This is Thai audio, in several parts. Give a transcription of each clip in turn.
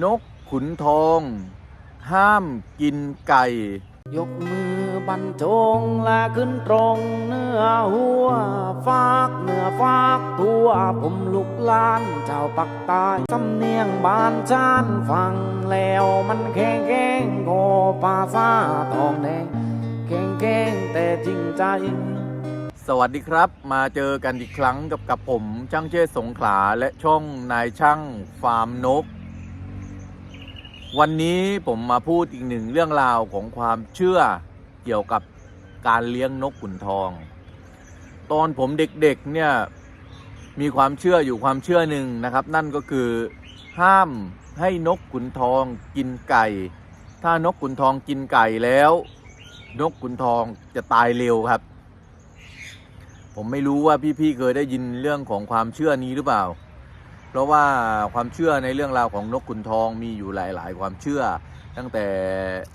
นกขุนทอง ห้ามกินไก่ ยกมือบรรจงและขึ้นตรงเนื้อหัวฟากเนื้อฟากตัวผมลูกหลานชาวปักใต้สำเนียงบ้านชานฟังแล้วมันแข็งแข็งโกภาษาทองแดงแข็งแข็งแต่จริงใจสวัสดีครับ มาเจอกันอีกครั้งกับกับผมช่างเชษฐ์สงขลาและช่องนายช่างฟาร์มนก วันนี้ผมมาพูดอีกหนึ่งเรื่องราวของความเชื่อเกี่ยวกับการเลี้ยงนกขุนทอง ตอนผมเด็กๆเนี่ยมีความเชื่ออยู่ความเชื่อหนึ่งนะครับ นั่นก็คือห้ามให้นกขุนทองกินไก่ ถ้านกขุนทองกินไก่แล้ว นกขุนทองจะตายเร็วครับ ผมไม่รู้ว่าพี่ๆเคยได้ยินเรื่องของความเชื่อนี้หรือเปล่า เพราะว่าความเชื่อในเรื่องราวของนกขุนทองมีอยู่หลาย ๆ ความเชื่อ ตั้งแต่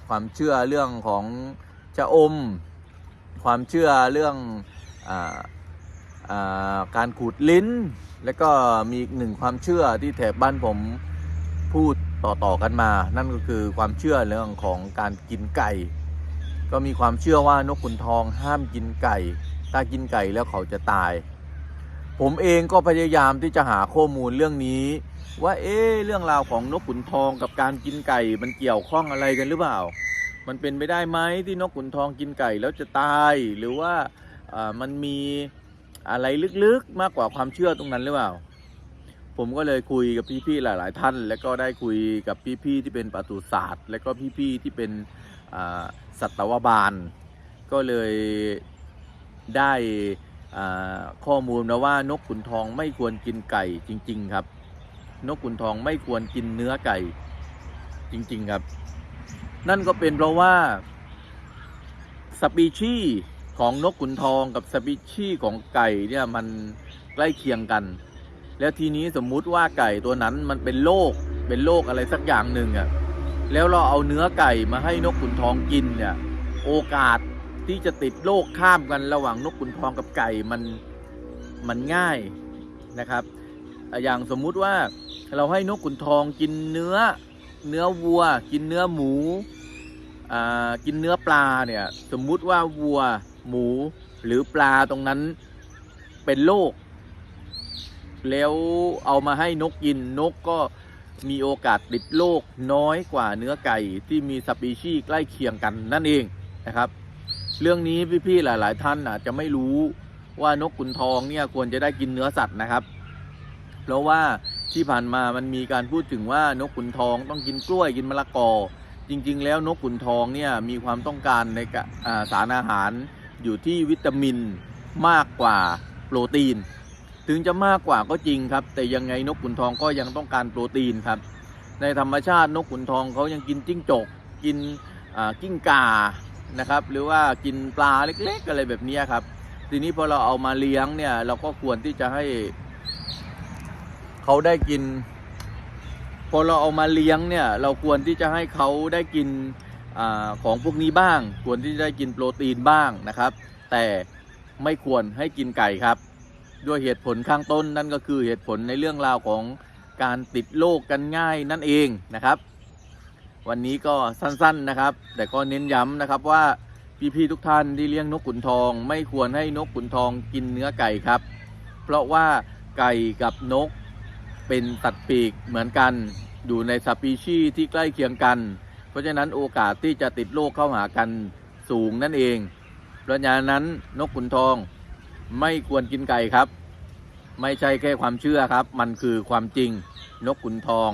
ความเชื่อเรื่องของชะอม ความเชื่อเรื่องออการขูดลิ้น แล้วก็มีอีกหนึ่งความเชื่อที่แถบบ้านผมพูดต่อ ๆ กันมา นั่นก็คือความเชื่อเรื่องของการกินไก่ ก็มีความเชื่อว่านกขุนทองห้ามกินไก่ ถ้ากินไก่แล้วเขาจะตาย ผมเองก็พยายามที่จะหาข้อมูลเรื่องนี้ ว่าเอ๊เรื่องราวของนกขุนทองกับการกินไก่มันเกี่ยวข้องอะไรกันหรือเปล่า มันเป็นไปได้ไหมที่นกขุนทองกินไก่แล้วจะตาย หรือว่าอ่ามันมีอะไรลึกๆมากกว่าความเชื่อตรงนั้นหรือเปล่า ผมก็เลยคุยกับพี่ๆหลาย ๆ ท่าน แล้วก็ได้คุยกับพี่ๆที่เป็นปศุสัตว์และก็พี่ๆที่เป็นอ่าสัตวบาล ก็เลยได้ ข้อมูลมาว่านกขุนทองไม่ควรกินไก่จริง ๆ ครับ นกขุนทองไม่ควรกินเนื้อไก่จริง ๆ ครับ นั่นก็เป็นเพราะว่าสปีชีของนกขุนทองกับสปีชีของไก่เนี่ยมันใกล้เคียงกัน แล้วทีนี้สมมุติว่าไก่ตัวนั้นมันเป็นโรคเป็นโรคอะไรสักอย่างหนึ่งอะ่ะแล้วเราเอาเนื้อไก่มาให้นกขุนทองกินเนี่ย โอกาส ที่จะติดโรคข้ามกันระหว่างนกขุนทองกับไก่มันมันง่ายนะครับ อย่างสมมุติว่าเราให้นกขุนทองกินเนื้อเนื้อวัว กินเนื้อหมูอ่ากินเนื้อปลาเนี่ยสมมุติว่าวัวหมูหรือปลาตรงนั้นเป็นโรคแล้วเอามาให้นกกินนกก็มีโอกาสติดโรคน้อยกว่าเนื้อไก่ที่มีสปีชีส์ใกล้เคียงกันนั่นเองนะครับ เรื่องนี้พี่ๆหลาย ๆ ท่านอาจจะไม่รู้ว่านกขุนทองเนี่ยควรจะได้กินเนื้อสัตว์นะครับ เพราะว่าที่ผ่านมามันมีการพูดถึงว่านกขุนทองต้องกินกล้วยกินมะละกอ จริง ๆ แล้วนกขุนทองเนี่ยมีความต้องการในาสารอาหารอยู่ที่วิตามินมากกว่าโปรตีน ถึงจะมากกว่าก็จริงครับ แต่ยังไงนกขุนทองก็ยังต้องการโปรตีนครับ ในธรรมชาตินกขุนทองเขายังกินจิ้งจก กินกิ้งก่า นะครับ หรือว่ากินปลาเล็กๆอะไรแบบนี้ครับ ทีนี้พอเราเอามาเลี้ยงเนี่ย เราก็ควรที่จะให้เขาได้กิน พอเราเอามาเลี้ยงเนี่ย เราควรที่จะให้เขาได้กินอของพวกนี้บ้าง ควรที่จะได้กินโปรตีนบ้างนะครับ แต่ไม่ควรให้กินไก่ครับ ด้วยเหตุผลข้างต้นนั่นก็คือเหตุผลในเรื่องราวของการติดโรคกันง่ายนั่นเองนะครับ วันนี้ก็สั้นๆนะครับ แต่ก็เน้นย้ำนะครับว่าพี่ๆทุกท่านที่เลี้ยงนกขุนทอง ไม่ควรให้นกขุนทองกินเนื้อไก่ครับ เพราะว่าไก่กับนกเป็นสัตว์ปีกเหมือนกัน อยู่ในสปีชีส์ที่ใกล้เคียงกัน เพราะฉะนั้นโอกาสที่จะติดโรคเข้าหากันสูงนั่นเอง เพราะฉะนั้นนกขุนทองไม่ควรกินไก่ครับ ไม่ใช่แค่ความเชื่อครับ มันคือความจริง นกขุนทอง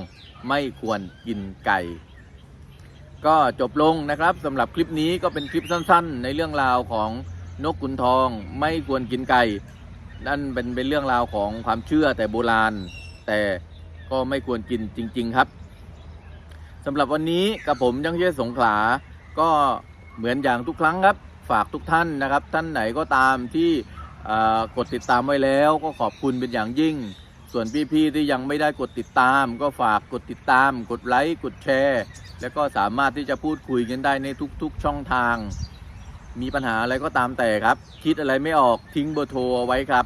ไม่ควรกินไก่ ก็จบลงนะครับสำหรับคลิปนี้ก็เป็นคลิปสั้นๆ ในเรื่องราวของนกขุนทองไม่ควรกินไก่นั่นเป็นเป็นเรื่องราวของความเชื่อแต่โบราณ แต่ก็ไม่ควรกินจริง ๆครับสำหรับวันนี้กับผมยังเชื่อสงขลา ก็เหมือนอย่างทุกครั้งครับ ฝากทุกท่านนะครับ ท่านไหนก็ตามที่กดติดตามไว้แล้วก็ขอบคุณเป็นอย่างยิ่ง ส่วนพี่ๆที่ยังไม่ได้กดติดตาม ก็ฝากกดติดตาม กดไลค์กดแชร์ แล้วก็สามารถที่จะพูดคุยกันได้ในทุกๆช่องทาง มีปัญหาอะไรก็ตามแต่ครับ คิดอะไรไม่ออกทิ้งเบอร์โทรเอาไว้ครับ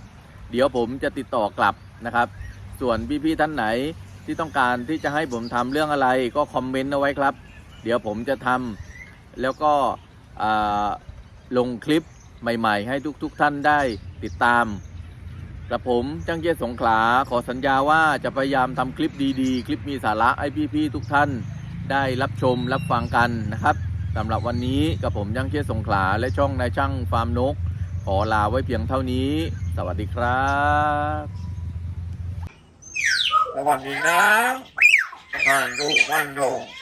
เดี๋ยวผมจะติดต่อกลับนะครับ ส่วนพี่ๆท่านไหนที่ต้องการที่จะให้ผมทำเรื่องอะไรก็คอมเมนต์เอาไว้ครับ เดี๋ยวผมจะทำแล้วก็อ่าลงคลิปใหม่ ๆ ให้ทุกๆท่านได้ติดตาม กระผมจังเจสงขลาขอสัญญาว่าจะพยายามทำคลิปดีๆ คลิปมีสาระให้พี่ๆทุกท่านได้รับชมรับฟังกันนะครับสำหรับวันนี้กับผมจังเจสงขลาและช่องนายช่างฟาร์มนก ขอลาไว้เพียงเท่านี้ สวัสดีครับสวัสดีนะท่านทุกท่านทุก